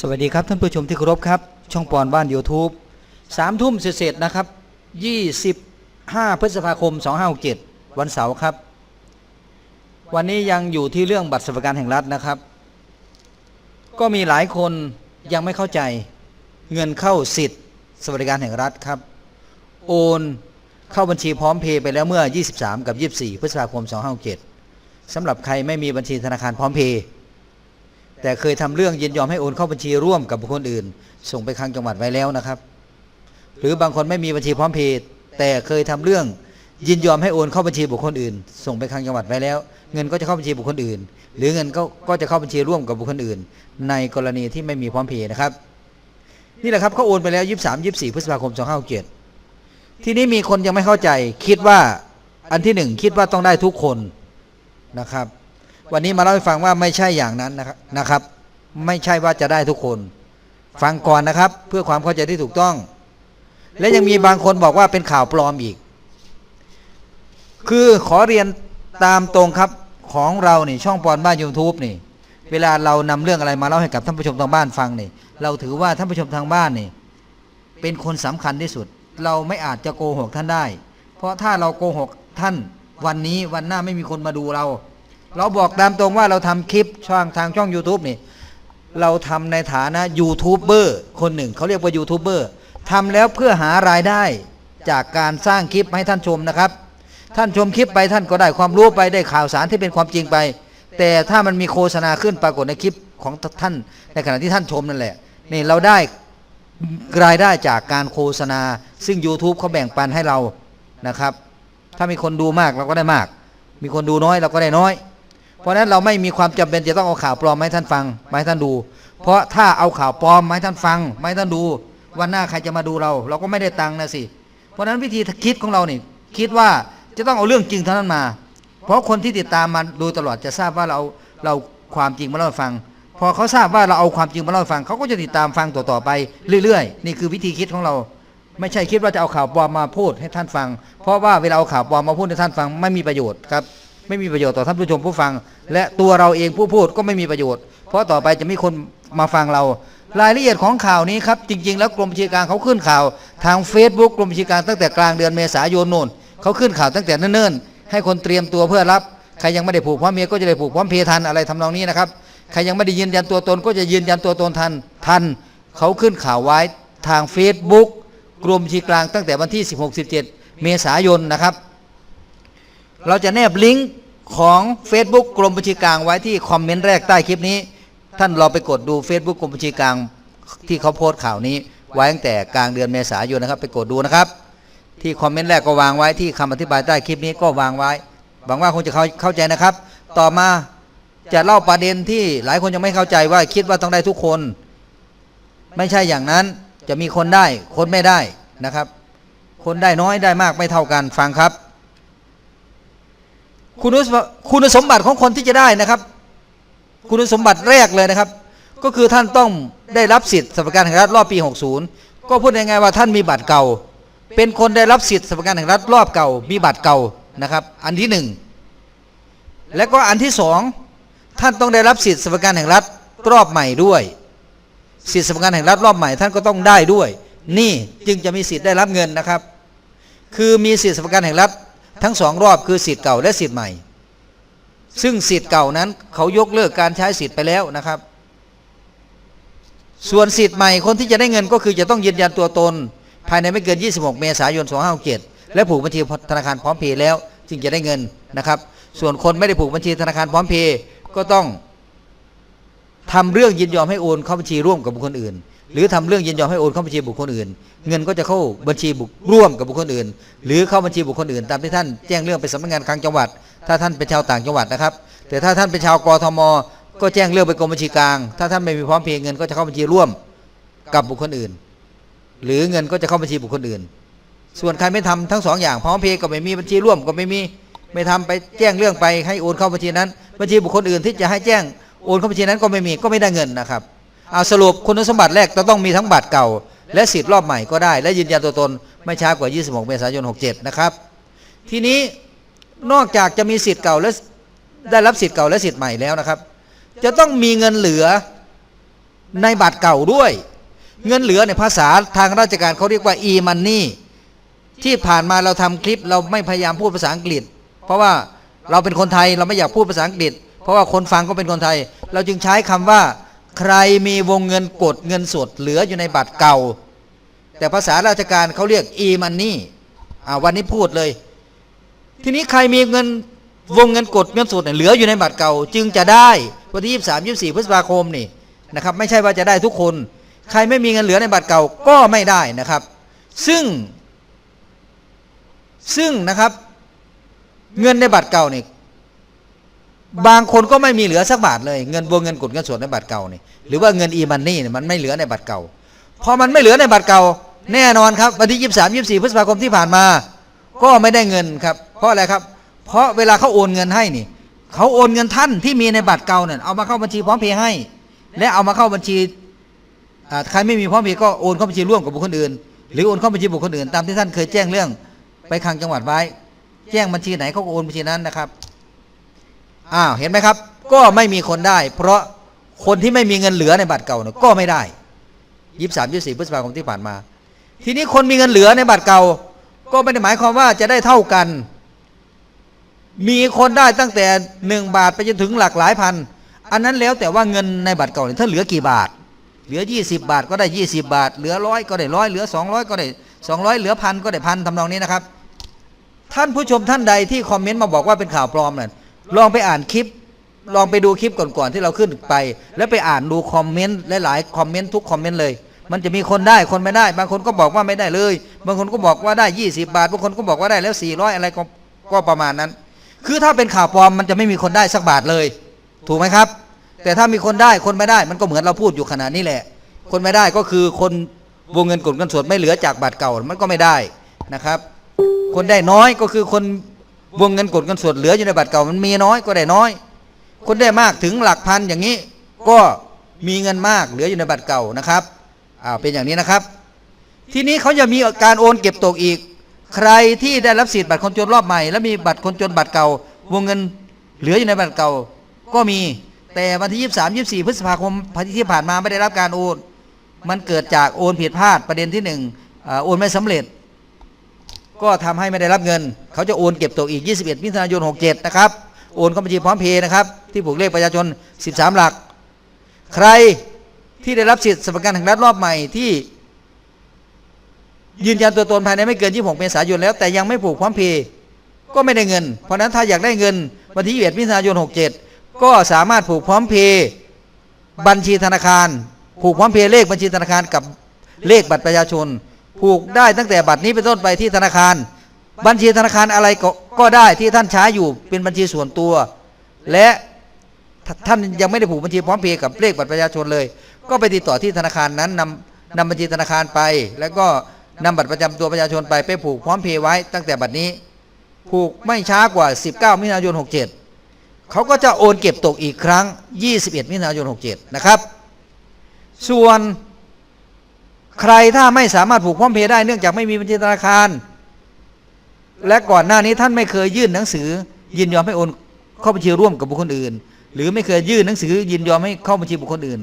สวัสดีครับท่านผู้ชมที่เคารพครับ ช่องปอนบ้าน YouTube สามทุ่มเสร็จนะครับ 25 พฤษภาคม 2567 วันเสาร์ครับ วันนี้ยังอยู่ที่เรื่องบัตรสวัสดิการแห่งรัฐนะครับ ก็มีหลายคนยังไม่เข้าใจเงินเข้าสิทธิ์สวัสดิการแห่งรัฐครับ โอนเข้าบัญชีพร้อมเพย์ไปแล้วเมื่อ 23 กับ 24 พฤษภาคม 2567สำหรับใครไม่มีบัญชีธนาคารพร้อมเพย์ แต่เคยทำเรื่องยินยอมให้โอนเข้าบัญชีร่วมกับบุคคลอื่น ส่งไปคลังจังหวัดไว้แล้วนะครับ หรือบางคนไม่มีบัญชีพร้อมเพย์แต่เคยทำเรื่องยินยอมให้โอนเข้าบัญชีบุคคลอื่น ส่งไปคลังจังหวัดไว้แล้ว เงินก็จะเข้าบัญชีบุคคลอื่น หรือเงินก็ก็จะเข้าบัญชีร่วมกับบุคคลอื่น ในกรณีที่ไม่มีพร้อมเพย์นะครับ นี่แหละครับเขาโอนไปแล้ว23 24พฤษภาคม2567ทีนี้มีคนยังไม่เข้าใจ คิดว่าอันที่หนึ่งคิดว่าต้องได้ทุกคนนะครับ วันนี้มาเล่าให้ฟังว่าไม่ใช่อย่างนั้นนะครับนะครับ ไม่ใช่ว่าจะได้ทุกคน ฟังก่อนนะครับ เพื่อความเข้าใจที่ถูกต้อง และยังมีบางคนบอกว่าเป็นข่าวปลอมอีก คือขอเรียนตามตรงครับของเราเนี่ช่องปอนบ้านยูทูบนี่ เวลาเรานำเรื่องอะไรมาเล่าให้กับท่านผู้ชมทางบ้านฟังนี่ เราถือว่าท่านผู้ชมทางบ้านนี่ เป็นคนสำคัญที่สุด เราไม่อาจจะโกหกท่านได้ เพราะถ้าเราโกหกท่านวันนี้วันหน้าไม่มีคนมาดูเรา เราบอกตามตรงว่าเราทำคลิปช่องทางช่อง YouTube นี่ เราทำในฐานะยูทูบเบอร์คนหนึ่งเขาเรียกว่ายูทูบเบอร์ทำแล้วเพื่อหารายได้จากการสร้างคลิปให้ท่านชมนะครับ ท่านชมคลิปไปท่านก็ได้ความรู้ไปได้ข่าวสารที่เป็นความจริงไป แต่ถ้ามันมีโฆษณาขึ้นปรากฏในคลิปของท่าน ในขณะที่ท่านชมนั่นแหละนี่เราได้รายได้จากการโฆษณา ซึ่ง YouTube เขาแบ่งปันให้เรานะครับ ถ้ามีคนดูมากเราก็ได้มาก มีคนดูน้อยเราก็ได้น้อย เพราะนั้นเราไม่มีความจำเป็นจะต้องเอาข่าวปลอมมาให้ท่านฟังมาให้ท่านดู เพราะถ้าเอาข่าวปลอมมาให้ท่านฟังมาให้ท่านดู วันหน้าใครจะมาดูเรา เราก็ไม่ได้ตังค์นะสิ เพราะนั้นวิธีคิดของเราเนี่ยคิดว่าจะต้องเอาเรื่องจริงเท่านั้นมา เพราะคนที่ติดตามมาดูตลอดจะทราบว่าเราเราความจริงมาเล่าฟัง พอเขาทราบว่าเราเอาความจริงมาเล่าฟังเขาก็จะติดตามฟังต่อๆไปเรื่อยๆ นี่คือวิธีคิดของเรา ไม่ใช่คิดว่าจะเอาข่าวปลอมมาพูดให้ท่านฟัง เพราะว่าเวลาเอาข่าวปลอมมาพูดให้ท่านฟังไม่มีประโยชน์ครับ ไม่มีประโยชน์ต่อท่านผู้ชมผู้ฟัง และตัวเราเองผู้พูดก็ไม่มีประโยชน์ เพราะต่อไปจะมีคนมาฟังเรา รายละเอียดของข่าวนี้ครับ จริง ๆ แล้วกรมบัญชีกลารเขาขึ้นข่าว ทาง Facebook กรมบัญชีกลารตั้งแต่กลางเดือนเมษายนโน่นเขาขึ้นข่าวตั้งแต่เนิ่นๆให้คนเตรียมตัวเพื่อรับใครยังไม่ได้ผูกพร้อมเพย์ก็จะได้ผูกพร้อมเพย์ทันอะไรทำนองนี้นะครับใครยังไม่ได้ยืนยันตัวตนก็จะยืนยันตัวตนทันทันเขาขึ้นข่าวไว้ทาง Facebook กรมบัญชีกลางตั้งแต่วันที่ 16-17 เมษายนนะครับ เราจะแนบลิงก์ของ Facebook กรมบัญชีกลางไว้ที่คอมเมนต์แรกใต้คลิปนี้ ท่านเราไปกดดู Facebook กรมบัญชีกลางที่เขาโพสต์ข่าวนี้ ไว้ตั้งแต่กลางเดือนเมษายนนะครับ ไปกดดูนะครับ ที่คอมเมนต์แรกก็วางไว้ที่คำอธิบายใต้คลิปนี้ก็วางไว้หวังว่าคงจะเข้าเข้าใจนะครับ ต่อมาจะเล่าประเด็นที่หลายคนยังไม่เข้าใจว่าคิดว่าต้องได้ทุกคน ไม่ใช่อย่างนั้นจะมีคนได้คนไม่ได้นะครับ คนได้น้อยได้มากไม่เท่ากันฟังครับ คุณสมคุณสมบัติของคนที่จะได้นะครับ คุณสมบัติแรกเลยนะครับ ก็คือท่านต้องได้รับสิทธิ์สวัสดิการแห่งรัฐรอบปี 60 ก็พูดยังไงว่าท่านมีบัตรเก่า เป็นคนได้รับสิทธิ์สวัสดิการแห่งรัฐรอบเก่า มีบัตรเก่านะครับ อันที่หนึ่งและก็อันที่สองท่านต้องได้รับสิทธิ์สวัสดิการแห่งรัฐรอบใหม่ด้วย สิทธิสวัสดิการแห่งรัฐรอบใหม่ท่านก็ต้องได้ด้วย นี่จึงจะมีสิทธิ์ได้รับเงินนะครับ คือมีสิทธิสวัสดิการแห่งรัฐ ทั้งสองรอบคือสิทธิ์เก่าและสิทธิ์ใหม่ ซึ่งสิทธิ์เก่านั้นเขายกเลิกการใช้สิทธิ์ไปแล้วนะครับ ส่วนสิทธิ์ใหม่คนที่จะได้เงินก็คือจะต้องยืนยันตัวตน ภายในไม่เกิน 26 เมษายน 2567และผูกบัญชีธนาคารพร้อมเพย์แล้ว จึงจะได้เงินนะครับ ส่วนคนไม่ได้ผูกบัญชีธนาคารพร้อมเพย์ก็ต้องทำเรื่องยินยอมให้โอนเข้าบัญชีร่วมกับบุคคลอื่น หรือทำเรื่องยินยอมให้โอนเข้าบัญชีบุคคลอื่น เงินก็จะเข้าบัญชีบุคร่วมกับบุคคลอื่น หรือเข้าบัญชีบุคคลอื่น ตามที่ท่านแจ้งเรื่องไปสำนักงานคลังจังหวัด ถ้าท่านเป็นชาวต่างจังหวัดนะครับ แต่ถ้าท่านเป็นชาวกรทม ก็แจ้งเรื่องไปกรมบัญชีกลาง ถ้าท่านไม่มีพร้อมเพย์เงินก็จะเข้าบัญชีร่วมกับบุคคลอื่น หรือเงินก็จะเข้าบัญชีบุคคลอื่น ส่วนใครไม่ทำทั้งสองอย่างพร้อมเพย์ก็ไม่มีบัญชีร่วมก็ไม่มีไม่ทำไปแจ้งเรื่องไปให้โอนเข้าบัญชีนั้น บัญชีบุคคลอื่นที่จะให้แจ้งโอนเข้าบัญชีนั้นก็ไม่มีก็ไม่ได้เงินนะครับ เอาสรุปคุณสมบัติแรกจะต้องมีทั้งบัตรเก่า และสิทธิ์รอบใหม่ก็ได้ และยืนยันตัวตนไม่ช้ากว่า 26 เมษายน 67 นะครับ ทีนี้นอกจากจะมีสิทธิ์เก่าและได้รับสิทธิ์เก่าและสิทธิ์ใหม่แล้วนะครับ จะต้องมีเงินเหลือในบัตรเก่าด้วย เงินเหลือในภาษาทางราชการเขาเรียกว่า e-money ที่ผ่านมาเราทำคลิปเราไม่พยายามพูดภาษาอังกฤษ เพราะว่าเราเป็นคนไทยเราไม่อยากพูดภาษาอังกฤษ เพราะว่าคนฟังก็เป็นคนไทย เราจึงใช้คำว่า ใครมีวงเงินกดเงินสดเหลืออยู่ในบัตรเก่า แต่ภาษาราชการเขาเรียก e-money อ่วันนี้พูดเลย ทีนี้ใครมีเงินวงเงินกดเงินสดเหลืออยู่ในบัตรเก่า จึงจะได้วันที่23 24พฤษภาคมนี่นะครับ ไม่ใช่ว่าจะได้ทุกคน ใครไม่มีเงินเหลือในบัตรเก่าก็ไม่ได้นะครับ ซึ่ง ซึ่งนะครับ เงินในบัตรเก่านี่ บางคนก็ไม่มีเหลือสักบาทเลยเงินวงเงินกดเงินสดในบัตรเก่านี่หรือว่าเงินอีมันนี่มันไม่เหลือในบัตรเก่าพอมันไม่เหลือในบัตรเก่า แน่นอนครับวันที่23 24พฤษภาคมที่ผ่านมา ก็ไม่ได้เงินครับเพราะอะไรครับ เพราะเวลาเขาโอนเงินให้นี่เขาโอนเงินท่านที่มีในบัตรเก่าเนี่ยเอามาเข้าบัญชีพร้อมเพย์ให้ และเอามาเข้าบัญชีใครไม่มีพร้อมเพย์ก็โอนเข้าบัญชีร่วมกับบุคคลอื่น หรือโอนเข้าบัญชีบุคคลอื่นตามที่ท่านเคยแจ้งเรื่องไปคลังจังหวัดไว้ แจ้งบัญชีไหนเขาก็โอนบัญชีนั้นนะครับ อ้าวเห็นไหมครับ ก็ไม่มีคนได้ เพราะคนที่ไม่มีเงินเหลือในบัตรเก่าเนี่ยก็ไม่ได้ยี่สามยี่สี่พฤษภาคมที่ผ่านมา ทีนี้คนมีเงินเหลือในบัตรเก่า ก็ไม่ได้หมายความว่าจะได้เท่ากัน มีคนได้ตั้งแต่หนึ่งบาทไปจนถึงหลักหลายพัน อันนั้นแล้วแต่ว่าเงินในบัตรเก่าเนี่ยถ้าเหลือกี่บาท เหลือ 20 บาทก็ได้ 20 บาท เหลือร้อยก็ได้ร้อยเหลือ 200 ก็ได้ 200 เหลือพันก็ได้พันทำนองนี้นะครับ ท่านผู้ชมท่านใดที่คอมเมนต์มาบอกว่าเป็นข่าวปลอมเนี่ย ลองไปอ่านคลิป ลองไปดูคลิปก่อนๆที่เราขึ้นไป แล้วไปอ่านดูคอมเมนต์หลายๆคอมเมนต์ทุกคอมเมนต์เลย มันจะมีคนได้คนไม่ได้ บางคนก็บอกว่าไม่ได้เลย บางคนก็บอกว่าได้ 20 บาท บางคนก็บอกว่าได้แล้ว 400 อะไรก็ก็ประมาณนั้น คือถ้าเป็นข่าวปลอมมันจะไม่มีคนได้สักบาทเลย ถูกไหมครับ แต่ถ้ามีคนได้คนไม่ได้ มันก็เหมือนเราพูดอยู่ขนาดนี้แหละ คนไม่ได้ก็คือคนวงเงินกดเงินสดไม่เหลือจากบัตรเก่ามันก็ไม่ได้นะครับ คนได้น้อยก็คือคน วงเงินกดเงินสดเหลืออยู่ในบัตรเก่ามันมีน้อยก็ได้น้อย คนได้มากถึงหลักพันอย่างนี้ ก็มีเงินมากเหลืออยู่ในบัตรเก่านะครับอ้าเป็นอย่างนี้นะครับ ทีนี้เขาจะมีการโอนเก็บตกอีก ใครที่ได้รับสิทธิ์บัตรคนจนรอบใหม่ แล้วมีบัตรคนจนบัตรเก่า วงเงินเหลืออยู่ในบัตรเก่า ก็มีแต่วันที่ 23 24 พฤษภาคมที่ผ่านมาไม่ได้รับการโอน มันเกิดจากโอนผิดพลาดประเด็นที่หนึ่งอ่าโอนไม่สำเร็จ ก็ทำให้ไม่ได้รับเงิน เขาจะโอนเก็บตกอีก 21 มิถุนายน 67 นะครับ โอนเข้าบัญชีพร้อมเพย์นะครับ ที่ผูกเลขประชาชน 13 หลัก ใครที่ได้รับสิทธิ์สวัสดิการแห่งรัฐรอบใหม่ที่ ยืนยันตัวตนภายในไม่เกิน 26 เมษายนแล้ว แต่ยังไม่ผูกพร้อมเพย์ก็ไม่ได้เงิน เพราะนั้นถ้าอยากได้เงินวันที่21มิถุนายน 67 ก็สามารถผูกพร้อมเพย์บัญชีธนาคาร ผูกพร้อมเพย์เลขบัญชีธนาคารกับเลขบัตรประชาชน ผูกได้ตั้งแต่บัตรนี้เป็นต้นไปที่ธนาคาร บัญชีธนาคารอะไรก็ได้ที่ท่านใช้อยู่เป็นบัญชีส่วนตัว และท่านยังไม่ได้ผูกบัญชีพร้อมเพย์กับเลขบัตรประชาชนเลย ก็ไปติดต่อที่ธนาคารนั้นนำนำบัญชีธนาคารไป แล้วก็นำบัตรประจำตัวประชาชนไปไปผูกพร้อมเพย์ไว้ตั้งแต่บัตรนี้ ผูกไม่ช้ากว่า 19 มิถุนายน 67 เขาก็จะโอนเก็บตกอีกครั้ง 21 มิถุนายน 67 นะครับ ส่วน ใครถ้าไม่สามารถผูกพร้อมเพย์ได้เนื่องจากไม่มีบัญชีธนาคาร และก่อนหน้านี้ท่านไม่เคยยื่นหนังสือ ยินยอมให้โอนเข้าบัญชีร่วมกับบุคคลอื่น หรือไม่เคยยื่นหนังสือ ยินยอมให้เข้าบัญชีบุคคลอื่น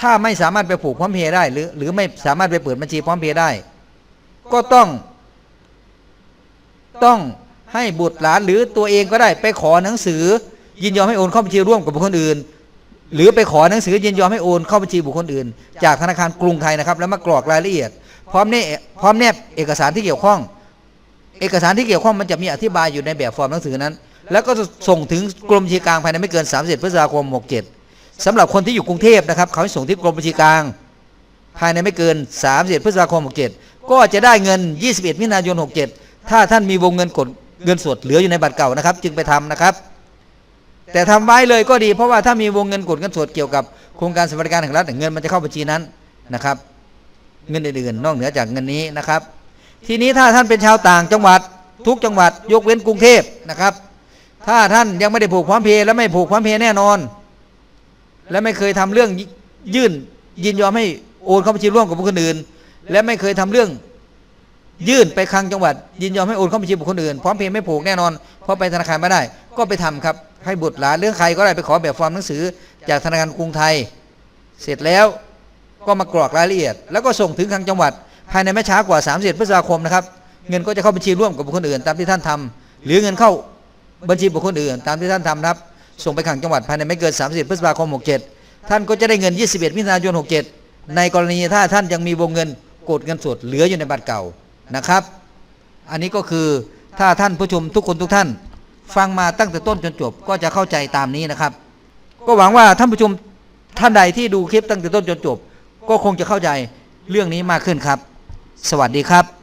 ถ้าไม่สามารถไปผูกพร้อมเพย์ได้หรือ หรือไม่สามารถไปเปิดบัญชีพร้อมเพย์ได้ ก็ต้อง ต้องให้บุตรหลานหรือตัวเองก็ได้ไปขอหนังสือ ยินยอมให้โอนเข้าบัญชีร่วมกับบุคคลอื่น หรือไปขอหนังสือยินยอมให้โอนเข้าบัญชีบุคคลอื่น จากธนาคารกรุงไทยนะครับ แล้วมากรอกรายละเอียด พร้อมเนพร้อมแนบเอกสารที่เกี่ยวข้อง เอกสารที่เกี่ยวข้องมันจะมีอธิบายอยู่ในแบบฟอร์มหนังสือนั้น แล้วก็ส่งถึงกรมบัญชีกลางภายในไม่เกิน 30พฤษภาคม 67สำหรับคนที่อยู่กรุงเทพนะครับ เขาให้ส่งที่กรมบัญชีกลาง ภายในไม่เกิน31พฤษภาคม 67 ก็จะได้เงิน 21มิถุนายน 67 ถ้าท่านมีวงเงินกดเงินสดเหลืออยู่ในบัตรเก่านะครับ จึงไปทำนะครับ แต่ทำไว้เลยก็ดีเพราะว่าถ้ามีวงเงินกดเงินสดเกี่ยวกับโครงการสวัสดิการแห่งรัฐเงินมันจะเข้าบัญชีนั้นนะครับ เงินอื่นๆนอกเหนือจากเงินนี้นะครับ ทีนี้ถ้าท่านเป็นชาวต่างจังหวัดทุกจังหวัดยกเว้นกรุงเทพนะครับ ถ้าท่านยังไม่ได้ผูกพร้อมเพยและไม่ผูกพร้อมเพยแน่นอน และไม่เคยทำเรื่องยื่นยินยอมให้โอนเข้าบัญชีร่วมกับบุคคลอื่น และไม่เคยทำเรื่องยื่นไปคลังจังหวัด ยินยอมให้โอนเข้าบัญชีบุคคลอื่นพร้อมเพย์ไม่ผูกแน่นอนเพราะไปธนาคารไม่ได้ ก็ไปทำครับ ให้บุตรหลานเรื่องใครก็ได้ไปขอแบบฟอร์มหนังสือ จากธนาคารกรุงไทย เสร็จแล้วก็มากรอกรายละเอียด แล้วก็ส่งถึงทางจังหวัด ภายในไม่ช้ากว่า31พฤษภาคมนะครับ เงินก็จะเข้าบัญชีร่วมกับบุคคลอื่นตามที่ท่านทำหรือเงินเข้าบัญชีบุคคลอื่น ตามที่ท่านทำนะครับ ส่งไปขังจังหวัดภายในไม่เกิน 30 พฤษภาคม 67 ท่านก็จะได้เงิน 21 มิถุนายน 67 ในกรณีถ้าท่านยังมีวงเงินกดเงินสดเหลืออยู่ในบัตรเก่านะครับ อันนี้ก็คือถ้าท่านผู้ชมทุกคนทุกท่าน ฟังมาตั้งแต่ต้นจนจบก็จะเข้าใจตามนี้นะครับ ก็หวังว่าท่านผู้ชมท่านใดที่ดูคลิปตั้งแต่ต้นจนจบ ก็คงจะเข้าใจเรื่องนี้มากขึ้นครับ สวัสดีครับ